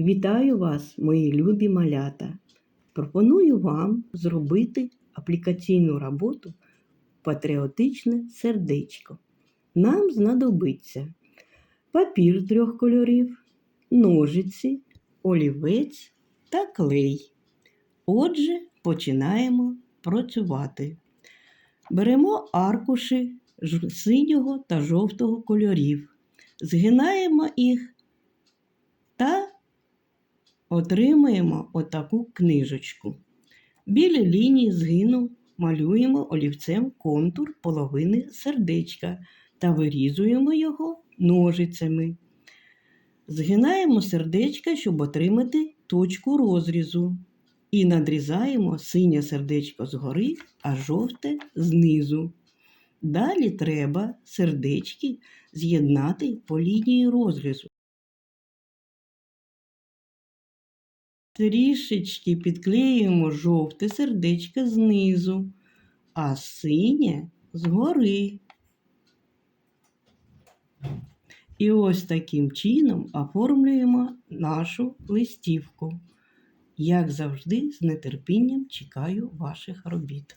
Вітаю вас, мої любі малята! Пропоную вам зробити аплікаційну роботу Патріотичне сердечко. Нам знадобиться папір трьох кольорів, ножиці, олівець та клей. Отже, починаємо працювати. Беремо аркуші синього та жовтого кольорів, згинаємо їх та отримуємо отаку книжечку. Біля лінії згину малюємо олівцем контур половини сердечка та вирізуємо його ножицями. Згинаємо сердечка, щоб отримати точку розрізу. І надрізаємо синє сердечко згори, а жовте знизу. Далі треба сердечки з'єднати по лінії розрізу. Трішечки підклеюємо жовте сердечко знизу, а синє згори. І ось таким чином оформлюємо нашу листівку. Як завжди, з нетерпінням чекаю ваших робіт.